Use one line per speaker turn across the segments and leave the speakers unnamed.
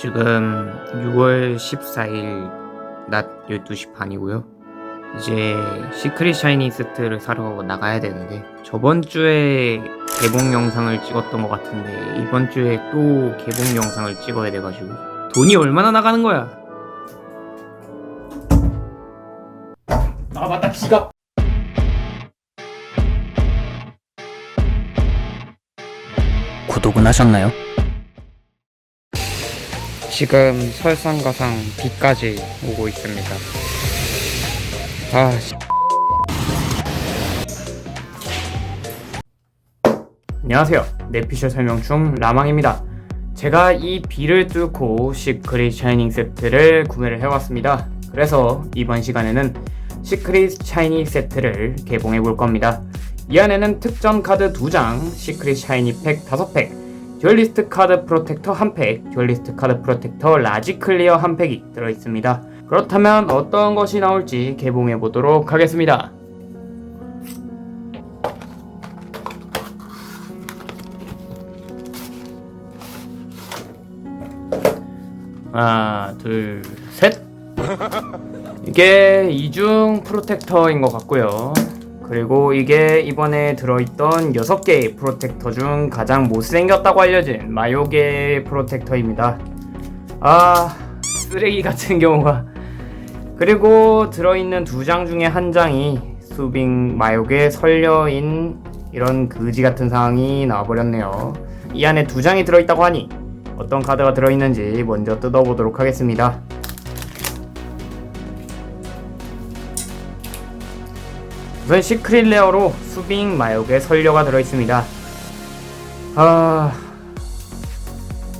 지금 6월 14일 낮 12시 반이고요. 이제 시크릿 샤이니 세트를 사러 나가야 되는데 저번 주에 개봉 영상을 찍었던 것 같은데 이번 주에 또 개봉 영상을 찍어야 돼가지고 돈이 얼마나 나가는 거야? 아 맞다 지갑
구독은 하셨나요?
지금 설상가상 비까지 오고 있습니다. 아, 씨. 안녕하세요. 내피셜 설명충 라망입니다. 제가 이 비를 뚫고 시크릿 샤이닝 세트를 구매를 해왔습니다. 그래서 이번 시간에는 시크릿 샤이닝 세트를 개봉해 볼 겁니다. 이 안에는 특전 카드 2장, 시크릿 샤이니 팩 5팩, 듀얼리스트 카드 프로텍터 1팩, 듀얼리스트 카드 프로텍터 라지 클리어 1팩이 들어있습니다. 그렇다면 어떤 것이 나올지 개봉해 보도록 하겠습니다. 하나, 둘, 셋. 이게 이중 프로텍터인 것 같고요. 그리고 이게 이번에 들어있던 6개의 프로텍터 중 가장 못생겼다고 알려진 마요게 프로텍터입니다. 아, 쓰레기 같은 경우가. 그리고 들어있는 두 장 중에 한 장이 수빙 마요게 설려인 이런 그지 같은 상황이 나와버렸네요. 이 안에 두 장이 들어있다고 하니 어떤 카드가 들어있는지 먼저 뜯어보도록 하겠습니다. 우선 시크릿 레어로 수빙 마욕의 설녀가 들어있습니다. 아...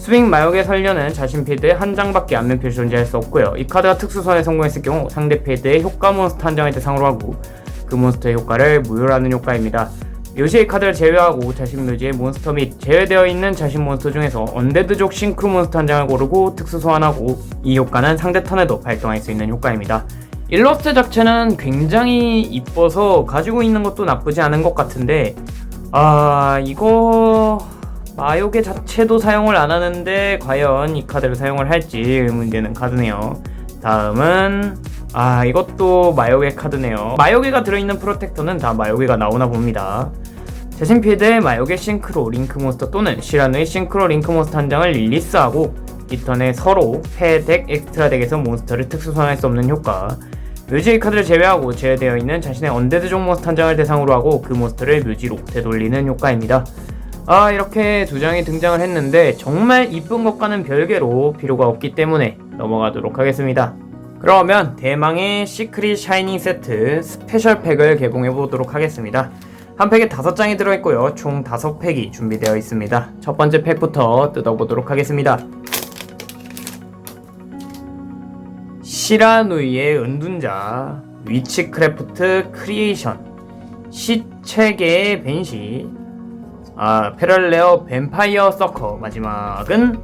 수빙 마욕의 설녀는 자신 필드에 한 장밖에 안면 표시 존재할 수 없고요. 이 카드가 특수선에 성공했을 경우 상대 필드에 효과 몬스터 한 장을 대상으로 하고 그 몬스터의 효과를 무효로 하는 효과입니다. 묘시의 카드를 제외하고 자신 묘지의 몬스터 및 제외되어 있는 자신 몬스터 중에서 언데드족 싱크로 몬스터 한 장을 고르고 특수 소환하고 이 효과는 상대 턴에도 발동할 수 있는 효과입니다. 일러스트 자체는 굉장히 이뻐서 가지고 있는 것도 나쁘지 않은 것 같은데 아 이거 마요게 자체도 사용을 안 하는데 과연 이 카드를 사용을 할지 의문되는 카드네요. 다음은 아 이것도 마요게 카드네요. 마요게가 들어있는 프로텍터는 다 마요게가 나오나 봅니다. 자신 필드에 마요게 싱크로 링크 몬스터 또는 시라누의 싱크로 링크 몬스터 한 장을 릴리스하고 이 턴에 서로 패덱 엑스트라 덱에서 몬스터를 특수 소환할 수 없는 효과 묘지의 카드를 제외하고 제외되어 있는 자신의 언데드 종 몬스터 한 장을 대상으로 하고 그 몬스터를 묘지로 되돌리는 효과입니다. 아 이렇게 두 장이 등장을 했는데 정말 이쁜 것과는 별개로 필요가 없기 때문에 넘어가도록 하겠습니다. 그러면 대망의 시크릿 샤이닝 세트 스페셜 팩을 개봉해 보도록 하겠습니다. 한 팩에 다섯 장이 들어있고요. 총 다섯 팩이 준비되어 있습니다. 첫 번째 팩부터 뜯어보도록 하겠습니다. 시라누이의 은둔자, 위치크래프트 크리에이션, 시체계의 벤시, 아, 페럴레어 뱀파이어 서커 마지막은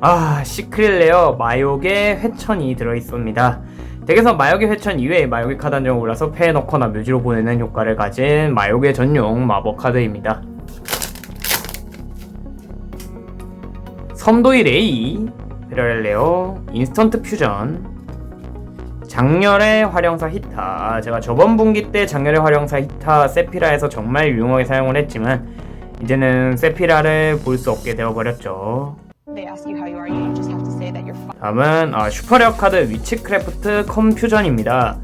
아, 시크릿 레어 마욕의 회천이 들어있습니다. 덱에서 마욕의 회천 이외에 마욕의 카드 한 장을 골라서 패에 넣거나 묘지로 보내는 효과를 가진 마욕의 전용 마법 카드입니다. 섬도이 레이, 페럴레어, 인스턴트 퓨전, 장렬의 활용사 히타. 제가 저번 분기 때 장렬의 활용사 히타 세피라에서 정말 유용하게 사용을 했지만 이제는 세피라를 볼 수 없게 되어버렸죠. 다음은 아, 슈퍼레어 카드 위치크래프트 컴퓨전입니다.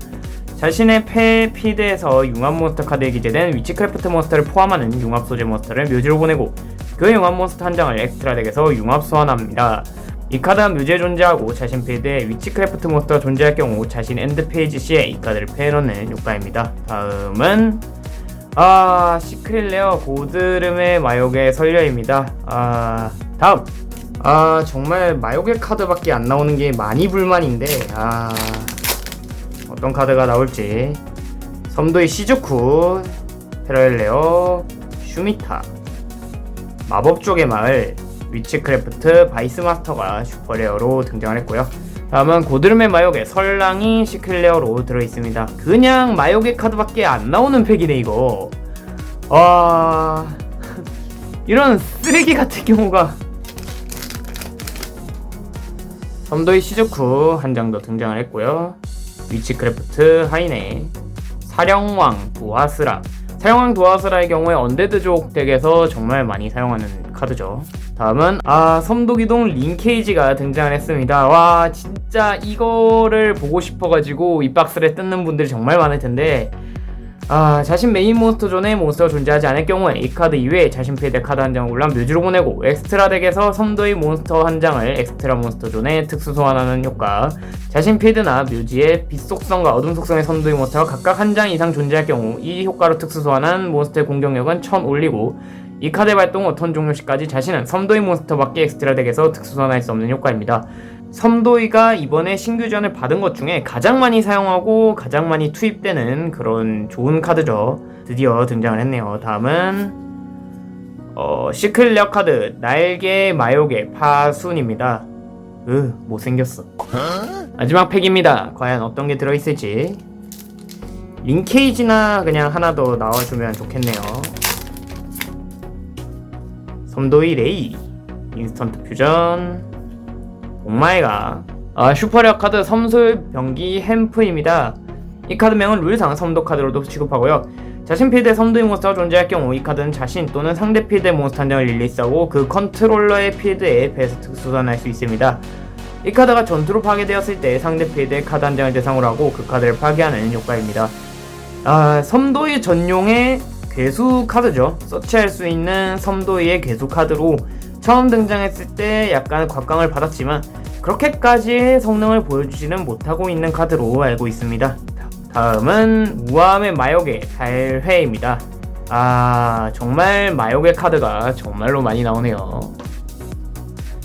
자신의 패 피드에서 융합 몬스터 카드에 기재된 위치크래프트 몬스터를 포함하는 융합 소재 몬스터를 묘지로 보내고 그 융합 몬스터 한 장을 엑스트라 덱에서 융합 소환합니다 이 카드는 묘지에 존재하고 자신 필드에 위치크래프트 몬스터가 존재할 경우 자신 엔드 페이지 시에 이 카드를 패해놓는 효과입니다. 다음은 아 시크릿 레어 고드름의 마요게 설려입니다. 아 다음 아 정말 마요게 카드밖에 안 나오는 게 많이 불만인데 아 어떤 카드가 나올지 섬도의 시즈쿠 페라렐레어 슈미타 마법 쪽의 마을 위치크래프트 바이스마스터가 슈퍼레어로 등장을 했고요. 다음은 고드름의 마요게 설랑이 시클레어로 들어있습니다. 그냥 마요게 카드밖에 안 나오는 팩이네 이거. 와 이런 쓰레기 같은 경우가 섬도이 시즈쿠 한 장 더 등장을 했고요. 위치크래프트 하이네, 사령왕 도아스라. 사령왕 도아스라의 경우에 언데드족 덱에서 정말 많이 사용하는 카드죠. 다음은 아 섬도기동 링케이지가 등장을 했습니다. 와 진짜 이거를 보고 싶어가지고 이 박스를 뜯는 분들이 정말 많을 텐데 아 자신 메인 몬스터 존에 몬스터가 존재하지 않을 경우에 이 카드 이외에 자신 필드 카드 한 장을 골라 뮤즈로 보내고 엑스트라 덱에서 섬도의 몬스터 한 장을 엑스트라 몬스터 존에 특수 소환하는 효과 자신 필드나 뮤지의 빛 속성과 어둠 속성의 섬도의 몬스터가 각각 한 장 이상 존재할 경우 이 효과로 특수 소환한 몬스터의 공격력은 1000 올리고 이 카드의 발동 후턴 종료 시까지 자신은 섬도의 몬스터밖에 엑스트라 덱에서 특수 소환할 수 없는 효과입니다. 섬도이가 이번에 신규전을 받은 것 중에 가장 많이 사용하고 가장 많이 투입되는 그런 좋은 카드죠. 드디어 등장을 했네요. 다음은 어, 시클력 카드 날개 마요개 파순입니다. 으 못생겼어. 마지막 팩입니다. 과연 어떤 게 들어있을지 링케이지나 그냥 하나 더 나와주면 좋겠네요. 섬도이 레이 인스턴트 퓨전 옥마이가 아, 슈퍼레어 카드 섬술 병기 햄프입니다. 이 카드명은 룰상 섬도 카드로도 취급하고요. 자신 필드에 섬도의 몬스터가 존재할 경우 이 카드는 자신 또는 상대 필드의 몬스터 한 장을 릴리스하고 그 컨트롤러의 필드에 배에서 특수소환할 수 있습니다. 이 카드가 전투로 파괴되었을 때 상대 필드의 카드 한 장을 대상으로 하고 그 카드를 파괴하는 효과입니다. 아, 섬도의 전용의 괴수 카드죠. 서치할 수 있는 섬도의 괴수 카드로 처음 등장했을 때 약간 곽광을 받았지만 그렇게까지의 성능을 보여주지는 못하고 있는 카드로 알고 있습니다. 다음은 무함의 마요게 달회입니다. 아 정말 마요게 카드가 정말로 많이 나오네요.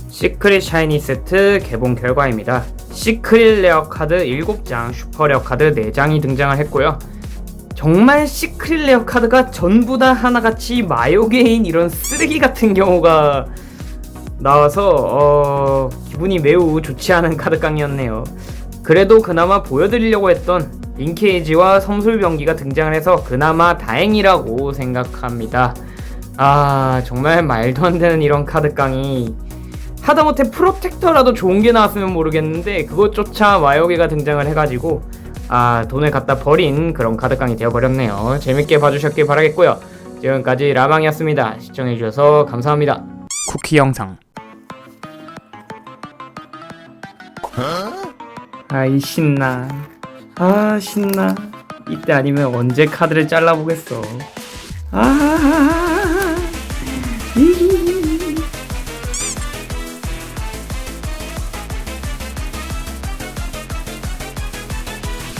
시크릿 샤이니 세트 개봉 결과입니다. 시크릿 레어 카드 7장, 슈퍼 레어 카드 4장이 등장을 했고요. 정말 시크릿 레어 카드가 전부 다 하나같이 마요게인 이런 쓰레기 같은 경우가 나와서 어, 기분이 매우 좋지 않은 카드깡이었네요. 그래도 그나마 보여드리려고 했던 링케이지와 섬술병기가 등장을 해서 그나마 다행이라고 생각합니다. 아 정말 말도 안 되는 이런 카드깡이 하다못해 프로텍터라도 좋은 게 나왔으면 모르겠는데 그것조차 마요게가 등장을 해가지고 아 돈을 갖다 버린 그런 카드깡이 되어버렸네요. 재밌게 봐주셨길 바라겠고요. 지금까지 라망이었습니다. 시청해주셔서 감사합니다. 쿠키 영상 아이 신나 아 신나 이때 아니면 언제 카드를 잘라보겠어 아